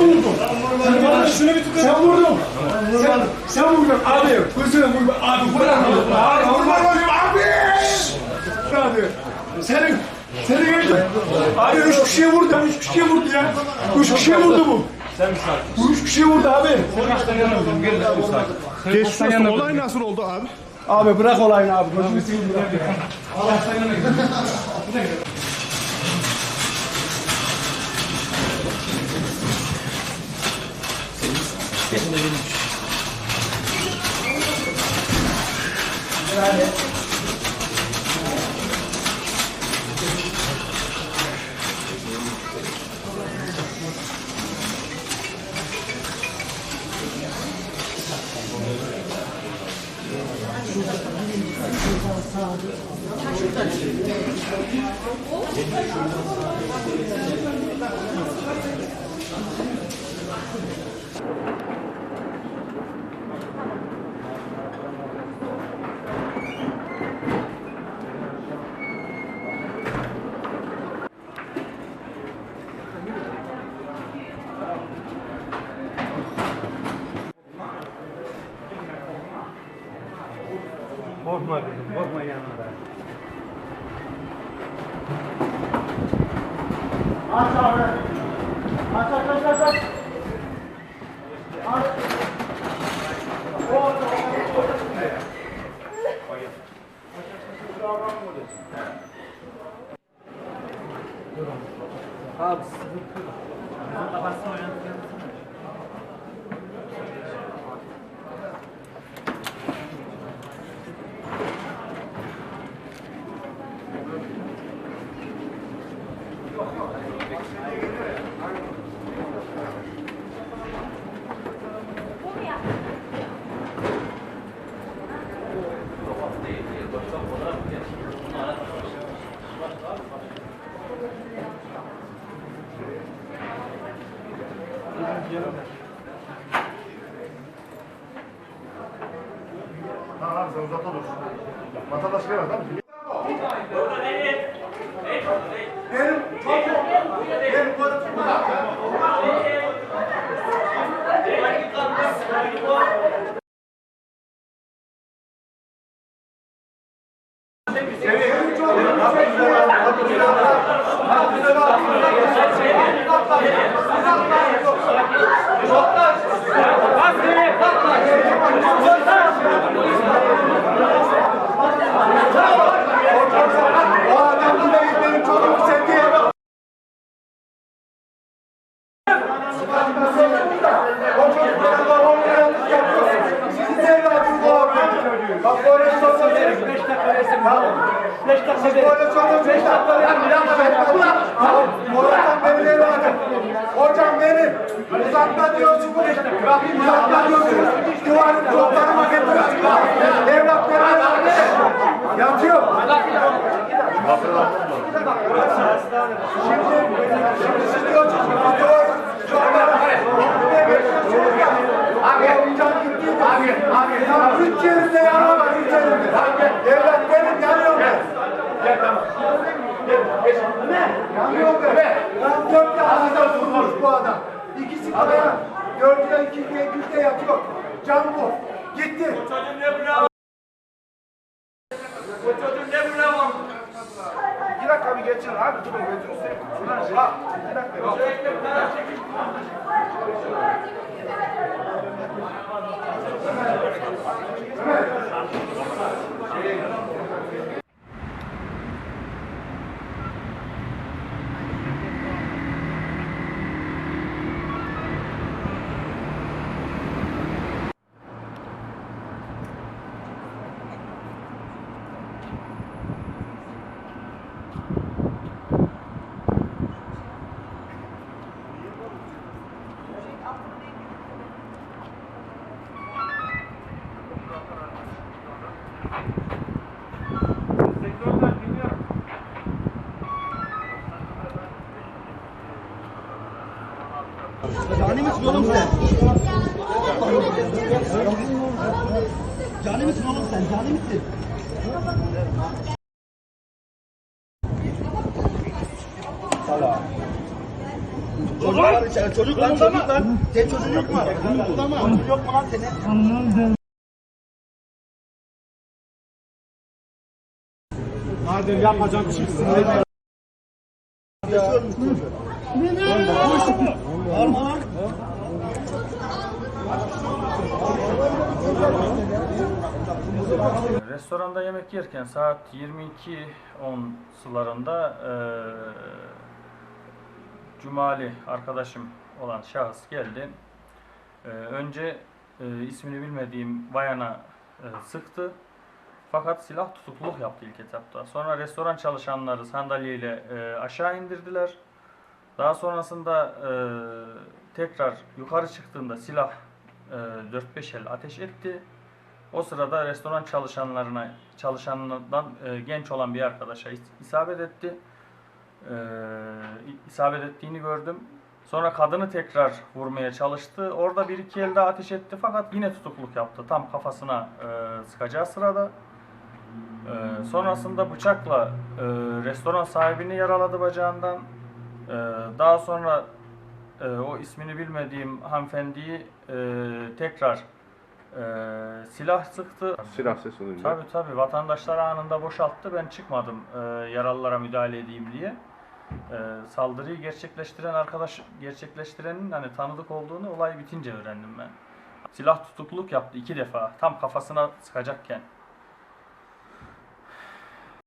vurdun? Sen bana şunu bir tutar. Sen vurdun. Sen, sen vurdun abi. Kızını vurma. Abi bırak. Abi vurma abi. Abi. Senin senin öldü. Abi üç kişiye vurdu. Üç kişiye vurdu ya. Üç kişiye vurdu bu. Sen mi sakin? Bu üç kişiye vurdu abi. Sen yanıldım. Gel de sakin. Geçmiş olsun. Olay nasıl oldu abi? Abi bırak olayını abi. Gözünü seveyim bırak ya. Şuradan sağa. Korkma kızım. Korkma yanında. Abi sıkıntı yok. Kafasını oynatacağım. Tamam sen uzat olur. Vatandaş gelmez değil mi? Beş dakika resim. Beş dakika çocuk beş dakika. Tamam. Oradan benim evladım. Hocam benim. Uzakta diyorsun bu. Uzakta diyorsun. Duvarın çoklarıma getiriyorsun. Evlatlarım yatıyor. Şimdi, şimdi siz diyorsunuz motor çokları. Abi. Abi, abi. Ya üç yerinde yara var, üç yerinde. Devlet. Gel tamam. Yanıyor ben. Ben dört tane vurmuş bu adam. İkisi kaya. Dördüne iki güçte yatıyor. Can bu. Gitti. İki dakika bir geçin abi. Dur ben gözünü seveyim. Ha, iki dakika. Cani misin Cani misin oğlum sen? Cani misin? Çocuklar içeride. Sen çocuk lan çocuk lan. Senin çocuğun yok mu? Çocuğun yok mu lan senin? Nadir yapacağım bir şey. Yaşıyormuş çocuğu. Bağırma lan. Restoranda yemek yerken saat 22.10 sularında eee Cumali arkadaşım olan şahıs geldi. Eee, önce eee, ismini bilmediğim bayana eee, sıktı. Fakat silah tutukluluk yaptı ilk etapta. Sonra restoran çalışanları sandalyeyle eee, aşağı indirdiler. Daha sonrasında eee, tekrar yukarı çıktığında silah eee 4-5 el ateş etti. O sırada restoran çalışanlarına çalışanlardan e, genç olan bir arkadaşa is- isabet etti. E, isabet ettiğini gördüm. Sonra kadını tekrar vurmaya çalıştı. Orada bir iki el daha ateş etti fakat yine tutukluk yaptı. Tam kafasına e, sıkacağı sırada. E, sonrasında bıçakla e, restoran sahibini yaraladı bacağından. E, daha sonra e, o ismini bilmediğim hanımefendiyi e, tekrar ee, silah sıktı. Silah sesi duyunca. Tabi tabi vatandaşlar anında boşalttı. Ben çıkmadım e, yaralılara müdahale edeyim diye. E, saldırıyı gerçekleştiren arkadaş gerçekleştirenin hani tanıdık olduğunu olay bitince öğrendim ben. Silah tutukluluk yaptı iki defa tam kafasına sıkacakken.